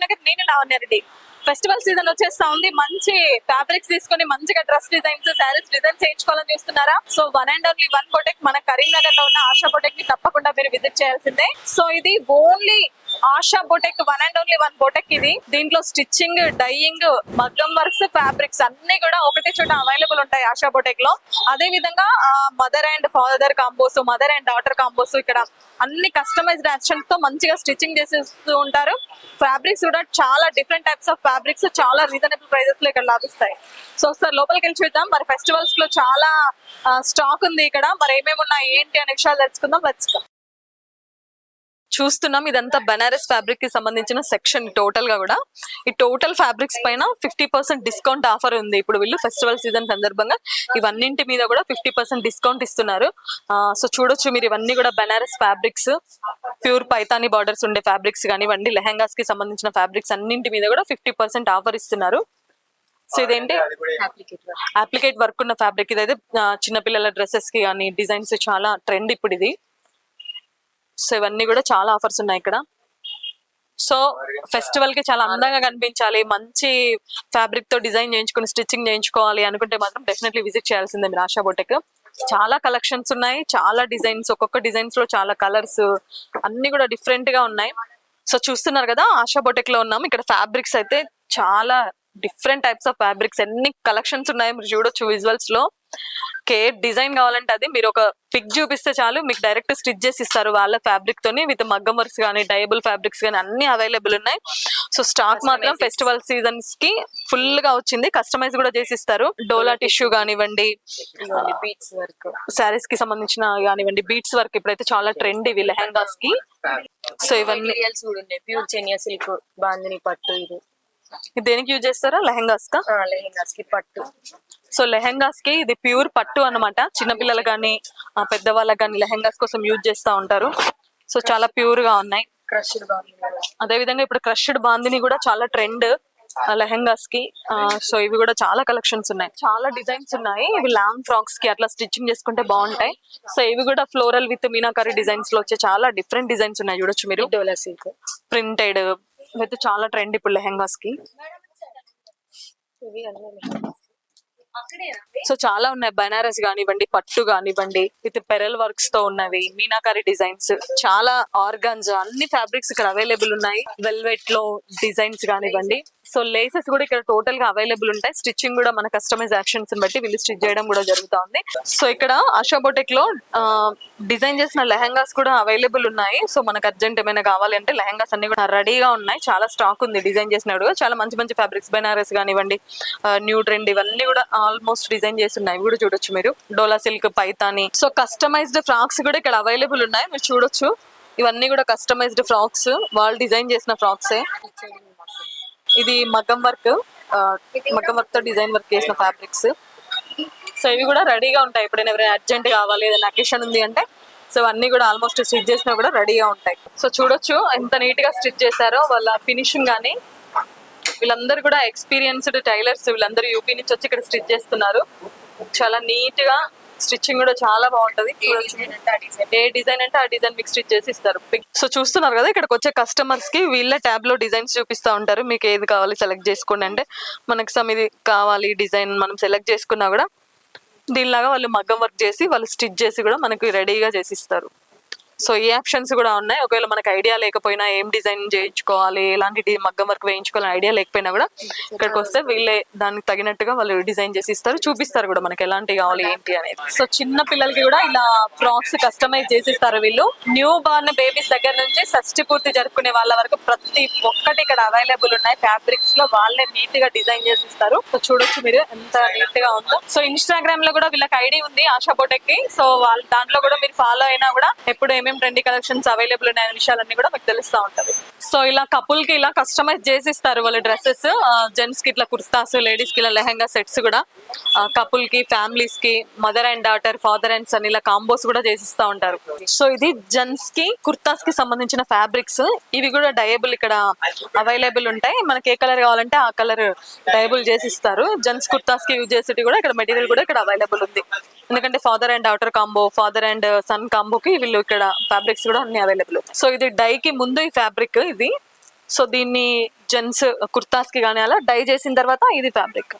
Suman TV Karimnagar నేను Lavanya Reddy festival season వచ్చేస్తా ఉంది. మంచి ఫ్యాబ్రిక్స్ తీసుకొని మంచిగా డ్రెస్ డిజైన్స్ శారీస్ డిజైన్ చేయించుకోవాలని చూస్తున్నారా? So one and only one boutique మన కరీంనగర్లో ఉన్న ఆశా బొటెక్ని తప్పకుండా మీరు విజిట్ చేయాల్సిందే. సో ఇది only Asha boutique one and only one boutique ఇది. దీంట్లో స్టిచ్చింగ్ డైయింగ్ మగ్గం వర్క్స్ ఫ్యాబ్రిక్స్ అన్ని కూడా ఒకటే చోట అవైలబుల్ ఉంటాయి ఆశా బొటెక్లో. అదే విధంగా mother and father combos mother and daughter combos ఇక్కడ అన్ని కస్టమైజ్డ్ యాక్షన్తో మంచిగా స్టిచ్చింగ్ చేసేస్తూ ఉంటారు. ఫ్యాబ్రిక్స్ కూడా చాలా డిఫరెంట్ టైప్స్ ఆఫ్ ఫ్యాబ్రిక్స్ చాలా రీజనబుల్ ప్రైజెస్లో ఇక్కడ లభిస్తాయి. సో సార్ లోపలికి వెళ్ళి చూద్దాం. మరి ఫెస్టివల్స్లో చాలా స్టాక్ ఉంది ఇక్కడ. మరి ఏమేమి ఉన్నాయి ఏంటి అనే విషయాలు తెలుసుకుందాం. లెట్స్ చూస్తున్నాం. ఇదంతా బెనారస్ ఫ్యాబ్రిక్కి సంబంధించిన సెక్షన్ టోటల్గా కూడా. ఈ టోటల్ ఫ్యాబ్రిక్స్ పైన ఫిఫ్టీ పర్సెంట్ డిస్కౌంట్ ఆఫర్ ఉంది. ఇప్పుడు వీళ్ళు ఫెస్టివల్ సీజన్ సందర్భంగా ఇవన్నింటి మీద కూడా ఫిఫ్టీ పర్సెంట్ డిస్కౌంట్ ఇస్తున్నారు. సో చూడొచ్చు మీరు ఇవన్నీ కూడా Banaras fabrics pure Paithani borders ఉండే ఫ్యాబ్రిక్స్ కానివ్వండి లెహంగాస్కి సంబంధించిన ఫ్యాబ్రిక్స్ అన్నింటి మీద కూడా ఫిఫ్టీ పర్సెంట్ ఆఫర్ ఇస్తున్నారు. సో ఇదేంటి? అప్లికేట్ వర్క్ ఉన్న ఫ్యాబ్రిక్ ఇదైతే చిన్నపిల్లల డ్రెస్సెస్కి కానీ డిజైన్స్ చాలా ట్రెండ్ ఇప్పుడు ఇది సో ఇవన్నీ కూడా చాలా ఆఫర్స్ ఉన్నాయి ఇక్కడ. సో ఫెస్టివల్కి చాలా అందంగా కనిపించాలి మంచి ఫ్యాబ్రిక్తో డిజైన్ చేయించుకుని స్టిచ్చింగ్ చేయించుకోవాలి అనుకుంటే మాత్రం డెఫినెట్లీ విజిట్ చేయాల్సిందే మీరు ఆశా బొటెక్. చాలా కలెక్షన్స్ ఉన్నాయి చాలా డిజైన్స్ ఒక్కొక్క డిజైన్స్లో చాలా కలర్స్ అన్ని కూడా డిఫరెంట్గా ఉన్నాయి. సో చూస్తున్నారు కదా ఆశా బొటెక్లో ఉన్నాం. ఇక్కడ ఫ్యాబ్రిక్స్ అయితే చాలా డిఫరెంట్ టైప్స్ ఆఫ్ ఫ్యాబ్రిక్స్ ఎన్ని కలెక్షన్స్ ఉన్నాయి మీరు చూడొచ్చు విజువల్స్లో. కే డిజైన్ కావాలంటే అది మీరు ఒక పిక్ చూపిస్తే చాలు మీకు డైరెక్ట్ స్టిచ్ చేసి ఇస్తారు వాళ్ళ ఫ్యాబ్రిక్ తోని విత్ మగ్గం వర్క్స్ కానీ డైబుల్ ఫ్యాబ్రిక్స్ కానీ అన్ని అవైలబుల్ ఉన్నాయి. సో స్టాక్ మాత్రం ఫెస్టివల్ సీజన్స్కి ఫుల్గా వచ్చింది. కస్టమైజ్ కూడా చేసి ఇస్తారు. డోలా టిష్యూ కానివ్వండి బీట్స్ వర్క్ శారీస్కి సంబంధించిన కానివ్వండి బీట్స్ వర్క్ ఇప్పుడైతే చాలా ట్రెండ్ ఇవి లెహంగాస్కి సో ఇవన్నీ ప్యూర్ చెనియా సిల్క్ బాందిని పట్టు ఇది. దేనికి యూజ్ చేస్తారా? లెహంగాస్ కా లెహెంగాస్కి పట్టు. సో లెహంగాస్కి ఇది ప్యూర్ పట్టు అన్నమాట. చిన్నపిల్లలు కానీ పెద్దవాళ్ళకి కానీ లెహంగాస్ కోసం యూజ్ చేస్తా ఉంటారు. సో చాలా ప్యూర్గా ఉన్నాయి. క్రష్డ్ అదే విధంగా ఇప్పుడు క్రష్డ్ బాందిని కూడా చాలా ట్రెండ్ లెహంగాస్కి సో ఇవి కూడా చాలా కలెక్షన్స్ ఉన్నాయి. చాలా డిజైన్స్ ఉన్నాయి. ఇవి లాంగ్ ఫ్రాక్స్కి అట్లా స్టిచ్చింగ్ చేసుకుంటే బాగుంటాయి. సో ఇవి కూడా ఫ్లోరల్ విత్ మీనాకరీ డిజైన్స్లో వచ్చే చాలా డిఫరెంట్ డిజైన్స్ ఉన్నాయి చూడొచ్చు మీరు. ప్రింటెడ్ ఇవైతే చాలా ట్రెండ్ ఇప్పుడు లెహెంగాస్కి ఇవి అన్ని సో చాలా ఉన్నాయి. బనారస్ కానివ్వండి పట్టు కానివ్వండి విత్ పెరల్ వర్క్స్తో ఉన్నవి మీనాకారి డిజైన్స్. చాలా ఆర్గాన్స్ అన్ని ఫ్యాబ్రిక్స్ ఇక్కడ అవైలబుల్ ఉన్నాయి. వెల్వెట్లో డిజైన్స్ కానివ్వండి. సో లేసెస్ కూడా ఇక్కడ టోటల్గా అవైలబుల్ ఉంటాయి. స్టిచ్చింగ్ కూడా మన కస్టమైజ్ యాక్షన్స్ బట్టి వీళ్ళు స్టిచ్ చేయడం కూడా జరుగుతా ఉంది సో ఇక్కడ ఆశా బొటెక్లో డిజైన్ చేసిన లెహంగాస్ కూడా అవైలబుల్ ఉన్నాయి. సో మనకు అర్జెంట్ ఏమైనా కావాలి అంటే లెహంగాస్ అన్ని కూడా రెడీగా ఉన్నాయి. చాలా స్టాక్ ఉంది డిజైన్ చేసినప్పుడు. చాలా మంచి మంచి ఫ్యాబ్రిక్స్ బెనారస్ కానివ్వండి న్యూ ట్రెండ్ ఇవన్నీ కూడా ఆల్మోస్ట్ డిజైన్ చేసి ఉన్నాయి కూడా చూడొచ్చు మీరు. Dola silk Paithani. So customised frocks కూడా ఇక్కడ అవైలబుల్ ఉన్నాయి. మీరు చూడొచ్చు. ఇవన్నీ కూడా కస్టమైజ్డ్ ఫ్రాక్స్. వాళ్ళు డిజైన్ చేసిన ఫ్రాక్సే. ఇది మగ్గం వర్క్. మగ్గం వర్క్తో డిజైన్ వర్క్ చేసిన ఫ్యాబ్రిక్స్. సో ఇవి కూడా రెడీగా ఉంటాయి. ఎప్పుడైనా ఎవరైనా అర్జెంట్ కావాలి ఏదైనా అకేషన్ ఉంది అంటే సో అన్ని కూడా ఆల్మోస్ట్ స్టిచ్ చేసినా కూడా రెడీగా ఉంటాయి. సో చూడొచ్చు ఎంత నీట్గా స్టిచ్ చేశారో వాళ్ళ ఫినిషింగ్ కానీ. వీళ్ళందరూ కూడా ఎక్స్పీరియన్స్డ్ టైలర్స్ వీళ్ళందరూ యూపీ నుంచి వచ్చి ఇక్కడ స్టిచ్ చేస్తున్నారు. చాలా నీట్గా స్టిచ్చింగ్ కూడా చాలా బాగుంటది. ఏ డిజైన్ అంటే ఆ డిజైన్? మీకు స్టిచ్ చేసి ఇస్తారు. సో చూస్తున్నారు కదా ఇక్కడికి వచ్చే కస్టమర్స్కి వీళ్ళ ట్యాబ్లో డిజైన్స్ చూపిస్తా ఉంటారు. మీకు ఏది కావాలి సెలెక్ట్ చేసుకోండి అంటే మనకి సమ్ ఇది కావాలి డిజైన్ మనం సెలెక్ట్ చేసుకున్నా కూడా దీనిలాగా వాళ్ళు మగ్గం వర్క్ చేసి వాళ్ళు స్టిచ్ చేసి కూడా మనకి రెడీగా చేసి ఇస్తారు. సో ఈ ఆప్షన్స్ కూడా ఉన్నాయి. ఒకవేళ మనకి ఐడియా లేకపోయినా ఏం డిజైన్ చేయించుకోవాలి ఎలాంటి మగ్గం వర్క్ వేయించుకోవాలని ఐడియా లేకపోయినా కూడా ఇక్కడికి వస్తే వీళ్ళే దానికి తగినట్టుగా వాళ్ళు డిజైన్ చేసి ఇస్తారు. చూపిస్తారు కూడా మనకి ఎలాంటి కావాలి ఏంటి అనేది. సో చిన్న పిల్లలకి కూడా ఇలా ఫ్రాక్స్ కస్టమైజ్ చేసి ఇస్తారు వీళ్ళు. న్యూ బార్న్ బేబీస్ దగ్గర నుంచి షష్టి పూర్తి జరుపుకునే వాళ్ళ వరకు ప్రతి ఒక్కటి ఇక్కడ అవైలబుల్ ఉన్నాయి. ఫ్యాబ్రిక్స్లో వాళ్ళే నీట్గా డిజైన్ చేసి ఇస్తారు. సో చూడొచ్చు మీరు ఎంత నీట్గా ఉందో. సో ఇన్స్టాగ్రామ్లో కూడా వీళ్ళకి ఐడి ఉంది ఆశా బోటెక్కి సో వాళ్ళ దాంట్లో కూడా మీరు ఫాలో అయినా కూడా ఎప్పుడు ఏమేమి ట్రెండీ కలెక్షన్స్ అవైలబుల్ ఉన్నాయనే విషయాలన్నీ కూడా మీకు తెలుస్తూ ఉంటది. సో ఇలా కపుల్కి ఇలా కస్టమైజ్ చేసి ఇస్తారు వాళ్ళ డ్రెస్సెస్ జెంట్స్కి ఇట్లా కుర్తాస్ లేడీస్కి ఇలా లెహంగా సెట్స్ కూడా కపుల్కి ఫ్యామిలీస్కి mother and daughter father and son ఇలా కాంబోస్ కూడా చేసిస్తా ఉంటారు. సో ఇది జెంట్స్కి కుర్తాస్కి సంబంధించిన ఫ్యాబ్రిక్స్. ఇవి కూడా డయబుల్ ఇక్కడ అవైలబుల్ ఉంటాయి. మనకి ఏ కలర్ కావాలంటే ఆ కలర్ డయబుల్ చేసి ఇస్తారు జెంట్స్ కుర్తాస్కి యూజ్ చేసేటి కూడా ఇక్కడ మెటీరియల్ కూడా ఇక్కడ అవైలబుల్ ఉంది. ఎందుకంటే father and daughter combo father and son కాంబోకి వీళ్ళు ఇక్కడ ఫ్యాబ్రిక్స్ కూడా అన్ని అవైలబుల్. సో ఇది డై కి ముందు ఈ ఫ్యాబ్రిక్ ఇది. సో దీన్ని జెంట్స్ కుర్తాస్కి కానీ అలా డై చేసిన తర్వాత ఇది ఫ్యాబ్రిక్.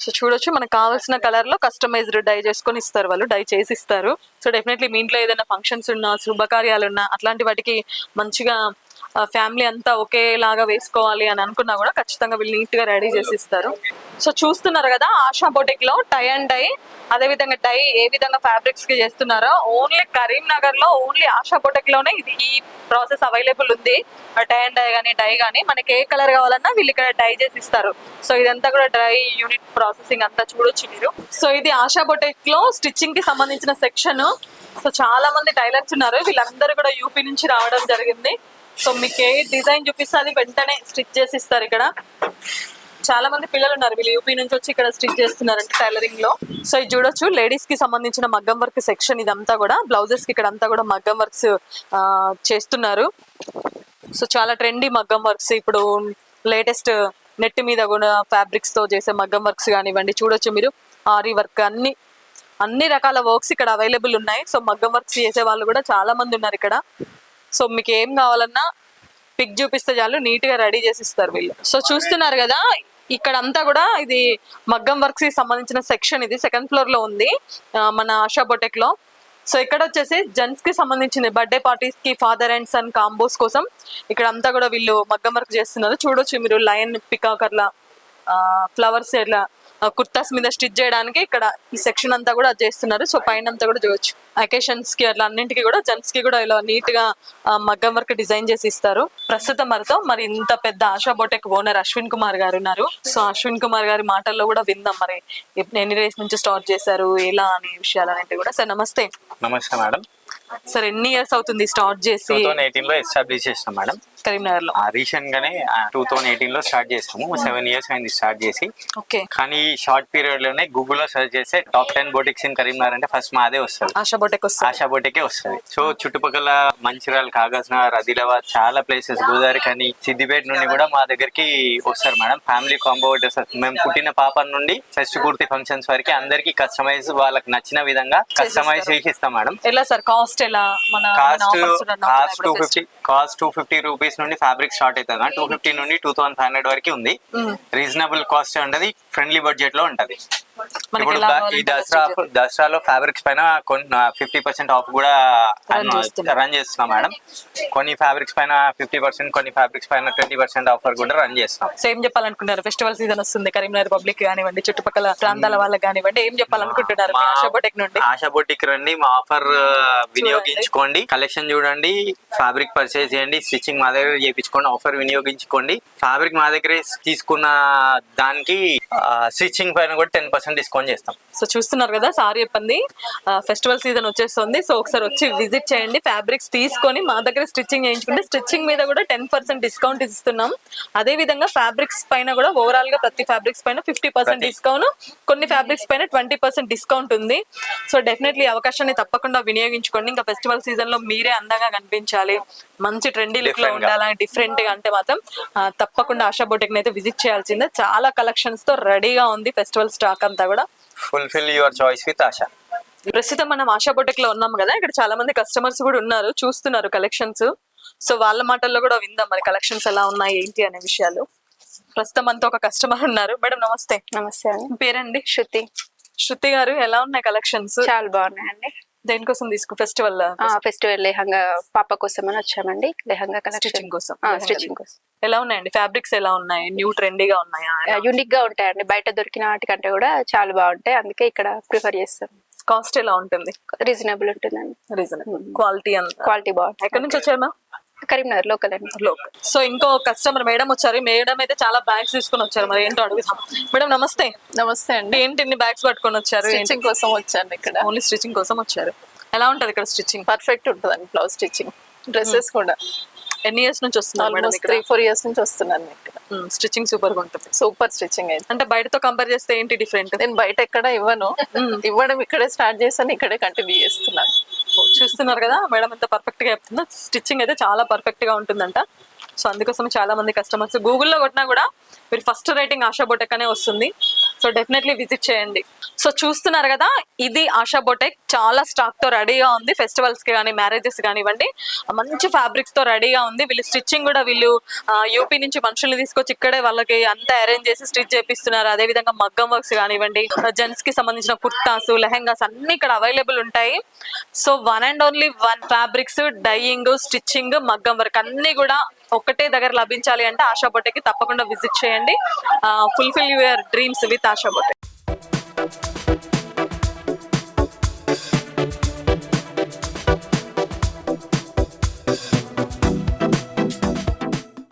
సో చూడొచ్చు మనకు కావాల్సిన కలర్లో కస్టమైజ్డ్ డై చేసుకొని ఇస్తారు వాళ్ళు డై చేసి ఇస్తారు సో డెఫినెట్లీ మీ ఇంట్లో ఏదైనా ఫంక్షన్స్ ఉన్నా శుభకార్యాలు ఉన్నా అట్లాంటి వాటికి మంచిగా ఫ్యామిలీ అంతా ఒకేలాగా వేసుకోవాలి అని అనుకున్నా కూడా ఖచ్చితంగా వీళ్ళు నీట్గా రెడీ చేసి ఇస్తారు సో చూస్తున్నారు కదా ఆశా బొటిక్లో టై అండ్ డై అదే విధంగా డై ఏ విధంగా ఫ్యాబ్రిక్స్కి చేస్తున్నారో ఓన్లీ కరీంనగర్లో ఓన్లీ ఆశా బొటిక్లోనే ఇది ఈ ప్రాసెస్ అవైలబుల్ ఉంది. టై అండ్ డై కానీ డై కానీ మనకి ఏ కలర్ కావాలన్నా వీళ్ళు ఇక్కడ డై చేసి ఇస్తారు సో ఇదంతా కూడా డ్రై యూనిట్ ప్రాసెసింగ్ అంతా చూడొచ్చు మీరు. సో ఇది ఆశా బొటెక్లో స్టిచ్చింగ్కి సంబంధించిన సెక్షన్ సో చాలా మంది టైలర్స్ ఉన్నారు. వీళ్ళందరూ కూడా యూపీ నుంచి రావడం జరిగింది. సో మీకు ఏ డిజైన్ చూపిస్తే అది వెంటనే స్టిచ్ చేసి ఇస్తారు ఇక్కడ. చాలా మంది పిల్లలు ఉన్నారు. వీళ్ళు యూపీ నుంచి వచ్చి ఇక్కడ స్టిచ్ చేస్తున్నారంటే టైలరింగ్లో. సో ఇది చూడొచ్చు. లేడీస్కి సంబంధించిన మగ్గం వర్క్ సెక్షన్ ఇదంతా కూడా. బ్లౌజెస్కి ఇక్కడ అంతా కూడా మగ్గం వర్క్స్ చేస్తున్నారు. సో చాలా ట్రెండీ మగ్గం వర్క్స్ ఇప్పుడు లేటెస్ట్ నెట్ మీద కూడా ఫ్యాబ్రిక్స్తో చేసే మగ్గం వర్క్స్ కానివ్వండి చూడొచ్చు మీరు. ఆరి వర్క్ అన్ని అన్ని రకాల వర్క్స్ ఇక్కడ అవైలబుల్ ఉన్నాయి. సో మగ్గం వర్క్స్ చేసే వాళ్ళు కూడా చాలా మంది ఉన్నారు ఇక్కడ. సో మీకు ఏం కావాలన్నా పిక్ చూపిస్తే చాలు నీట్గా రెడీ చేసి ఇస్తారు వీళ్ళు. సో చూస్తున్నారు కదా ఇక్కడ అంతా కూడా ఇది మగ్గం వర్క్స్కి సంబంధించిన సెక్షన్ ఇది. సెకండ్ ఫ్లోర్లో ఉంది. మన ఆశా బొటెక్లో. సో ఇక్కడ వచ్చేసి జెంట్స్కి సంబంధించింది బర్త్డే పార్టీస్కి ఫాదర్ అండ్ సన్ కాంబోస్ కోసం ఇక్కడ అంతా కూడా వీళ్ళు మగ్గం వర్క్ చేస్తున్నారు. చూడొచ్చు మీరు లయన్ పికాకర్లా ఫ్లవర్స్ ఇట్లా కుర్తాస్ మీద స్టిచ్ చేయడానికి ఇక్కడ ఈ సెక్షన్ అంతా కూడా చేస్తున్నారు. సో పైన అంతా కూడా చూడొచ్చు. అకేషన్స్కి అట్లా అన్నింటికి కూడా జెంట్స్కి కూడా ఇలా నీట్గా మగ్గం వర్క్ డిజైన్ చేసి ఇస్తారు. ప్రస్తుతం మరితో మరి ఇంత పెద్ద ఆశా బోటెక్ ఓనర్ అశ్విన్ కుమార్ గారు ఉన్నారు. సో అశ్విన్ కుమార్ గారి మాటల్లో కూడా విందాం మరి. ఎన్ని డేస్ నుంచి స్టార్ట్ చేశారు ఎలా అనే విషయాలు అనేది కూడా. సార్ నమస్తే. నమస్తే మేడం. సార్ ఎన్ని ఇయర్స్ అవుతుంది స్టార్ట్ చేసి? టూ థౌసండ్ ఎయిటీన్లో ఎస్టాబ్లిష్ చేసినాం మేడం. కరీంనగర్లో రీసెంట్ గానే టూ థౌసండ్ ఎయిటీన్లో స్టార్ట్ చేసాము సెవెన్ ఇయర్స్ అయింది స్టార్ట్ చేసి. ఓకే. కానీ ఈ షార్ట్ పీరియడ్లోనే గూగుల్లో సెర్చ్ చేస్తే top ten boutiques in Karimnagar అంటే ఫస్ట్ మాదే వస్తుంది. ఆశా బోటెక్ వస్తుంది. ఆశా బోటికే వస్తుంది. సో చుట్టుపక్కల మంచిర్యాల కాగజ్ నగర్ ఆదిలాబాద్ చాలా ప్లేసెస్ గోదావరి కానీ సిద్దిపేట నుండి కూడా మా దగ్గరికి వస్తారు మేడం. ఫ్యామిలీ కాంబో మేము పుట్టిన పాప నుండి ఫస్ట్ పూర్తి ఫంక్షన్స్ వరకు అందరికి కస్టమైజ్ వాళ్ళకి నచ్చిన విధంగా కస్టమైజ్ చేసి ఇస్తాం మేడం. ఎలా సార్ కాస్ట్ ఎలా? మన cost cost two fifty cost two fifty rupees నుండి ఫ్యాబ్రిక్ స్టార్ట్ అవుతుంది? టూ ఫిఫ్టీ నుండి టూ థౌసండ్ ఫైవ్ హండ్రెడ్ వరకు ఉంది. రీజనబుల్ కాస్ట్ ఉంటది? ఫ్రెండ్లీ బడ్జెట్లో ఉంటది. ఇప్పుడు ఈ దసరా దసరాలో ఫ్యాబ్రిక్స్ పైన ఫిఫ్టీ పర్సెంట్ ఆఫ్ కూడా. రన్ చేస్తున్నాం. మేడం. కొన్ని ఫ్యాబ్రిక్స్ పైన ఫిఫ్టీ పర్సెంట్ కొన్ని ఫ్యాబ్రిక్స్ పైన ట్వంటీ పర్సెంట్ ఆఫర్ కూడా రన్ చేస్తున్నాం. సో ఏం చెప్పాలనుకుంటున్నారు? ఫెస్టివల్ సీజన్ వస్తుంది కరీంనగర్ పబ్లిక్ కానివ్వండి చుట్టుపక్కల ప్రాంతాల వాళ్ళకి కానివ్వండి ఏం చెప్పాలనుకుంటున్నారు? ఆశా బోటెక్ నుండి. ఆశా బొటిక్ రండి మా ఆఫర్ వినియోగించుకోండి. కలెక్షన్ చూడండి ఫ్యాబ్రిక్ పర్చేస్ చేయండి స్టిచ్చింగ్ మా దగ్గర చేయించుకోండి ఆఫర్ వినియోగించుకోండి. ఫ్యాబ్రిక్ మా దగ్గర తీసుకున్న దానికి స్టిచ్చింగ్ పైన కూడా టెన్ పర్సెంట్ డిస్కౌంట్ చేస్తాం. సో చూస్తున్నారు కదా సారీ చెప్పింది ఫెస్టివల్ సీజన్ వచ్చేస్తుంది. సో ఒకసారి వచ్చి విజిట్ చేయండి. ఫ్యాబ్రిక్స్ తీసుకొని మా దగ్గర స్టిచ్చింగ్ చేయించుకుంటే స్టిచ్చింగ్ మీద కూడా టెన్ పర్సెంట్ డిస్కౌంట్ ఇస్తున్నాం. అదే విధంగా ఫ్యాబ్రిక్స్ పైన కూడా ఓవరాల్గా ప్రతి ఫ్యాబ్రిక్స్ పైన ఫిఫ్టీ పర్సెంట్ డిస్కౌంట్ కొన్ని ఫ్యాబ్రిక్స్ పైన ట్వంటీ పర్సెంట్ డిస్కౌంట్ ఉంది. సో డెఫినెట్లీ అవకాశాన్ని తప్పకుండా వినియోగించుకోండి. ఇంకా ఫెస్టివల్ సీజన్లో మీరే అందంగా కనిపించాలి. మంచి ట్రెండీ లుక్లో. ఉండాలని డిఫరెంట్గా అంటే మాత్రం తప్పకుండా ఆశా బొటెక్ అయితే విజిట్ చేయాల్సిందే. చాలా కలెక్షన్స్తో రెడీగా ఉంది ఫెస్టివల్ స్టాక్ అంతా కూడా. Fulfil your choice with Asha ప్రస్తుతం మనం ఆశా బొటెక్లో ఉన్నాం కదా ఇక్కడ చాలా మంది కస్టమర్స్ కూడా ఉన్నారు చూస్తున్నారు కలెక్షన్స్ సో వాళ్ళ మాటల్లో కూడా విందాం మరి కలెక్షన్స్ ఎలా ఉన్నాయి ఏంటి అనే విషయాలు. ప్రస్తుతం అంతా ఒక కస్టమర్ ఉన్నారు. మేడం నమస్తే. నమస్తే పేరండి? శృతి. శృతి గారు ఎలా ఉన్నాయి కలెక్షన్స్ చాలా బాగున్నాయండి. దేనికోసం తీసుకు ఫెస్టివల్ ఫెస్టివల్ లెహంగా పాప కోసం అని వచ్చామండి. లెహంగా స్టిచ్చింగ్ కోసం. స్టిచ్చింగ్ కోసం. ఎలా ఉన్నాయండి? ఫ్యాబ్రిక్స్ ఎలా ఉన్నాయి? న్యూ ట్రెండీగా ఉన్నాయా? యూనిక్గా ఉంటాయండి. బయట దొరికిన వాటికంటే కూడా చాలా బాగుంటాయి. అందుకే ఇక్కడ ప్రిఫర్ చేస్తాం కాస్ట్ ఎలా ఉంటుంది? రీజనబుల్ ఉంటుందండి. రీజనబుల్. క్వాలిటీ అంత? క్వాలిటీ బాగుంటుంది. ఎక్కడి నుంచి వచ్చారు మ్యామ్? కరీంనగర్ లోకల్ అండి. లోక్ సో ఇంకో కస్టమర్ మేడం వచ్చారు. మేడం అయితే చాలా బ్యాగ్స్ తీసుకొని వచ్చారు. మరి ఏంటో అడుగుతాం మేడం నమస్తే. నమస్తే అండి. ఏంటి ఇన్ని బ్యాగ్స్ పట్టుకొని వచ్చారు? స్టిచ్చింగ్ కోసం వచ్చాను ఇక్కడ. ఓన్లీ స్టిచ్చింగ్ కోసం వచ్చారు. ఎలా ఉంటది ఇక్కడ స్టిచ్చింగ్? పర్ఫెక్ట్ ఉంటుందండి బ్లౌజ్ స్టిచ్చింగ్. డ్రెస్సెస్ కూడా. ఎన్ని ఇయర్స్ నుంచి వస్తున్నారు మేడం ఇక్కడ. త్రీ ఫోర్ ఇయర్స్ నుంచి వస్తున్నాను ఇక్కడ. స్టిచ్చింగ్ సూపర్గా ఉంటుంది సూపర్ స్టిచ్చింగ్ అయితే. అంటే బయటతో కంపేర్ చేస్తే ఏంటి డిఫరెంట్ నేను బయట ఎక్కడ ఇవ్వను. ఇవ్వడం ఇక్కడే స్టార్ట్ చేశాను ఇక్కడే కంటిన్యూ చేస్తున్నాను. చూస్తున్నారు కదా మేడం ఎంత పర్ఫెక్ట్గా చెప్తుందో. స్టిచ్చింగ్ అయితే చాలా పర్ఫెక్ట్గా ఉంటుందంట. సో అందుకోసం చాలా మంది కస్టమర్స్ గూగుల్లో కొట్టినా కూడా మీరు ఫస్ట్ రేటింగ్ ఆశా బొటెక్ అనే వస్తుంది. సో డెఫినెట్లీ విజిట్ చేయండి. సో చూస్తున్నారు కదా ఇది ఆశా బొటెక్. చాలా స్టాక్తో రెడీగా ఉంది. ఫెస్టివల్స్కి కానీ మ్యారేజెస్ కానివ్వండి. మంచి ఫ్యాబ్రిక్స్తో రెడీగా ఉంది. వీళ్ళు స్టిచ్చింగ్ కూడా వీళ్ళు యూపీ నుంచి మనుషుల్ని తీసుకొచ్చి ఇక్కడే వాళ్ళకి అంతా అరేంజ్ చేసి స్టిచ్ చేపిస్తున్నారు. అదే విధంగా మగ్గం వర్క్స్ కానివ్వండి జెంట్స్కి సంబంధించిన కుర్తాస్ లెహెంగాస్ అన్ని ఇక్కడ అవైలబుల్ ఉంటాయి. So one and only one fabrics dyeing stitching మగ్గం వర్క్ అన్ని కూడా ఒక్కటే దగ్గర లభించాలి అంటే ఆశా బొట్టెకి తప్పకుండా విజిట్ చేయండి. Fulfil your dreams with Asha boutique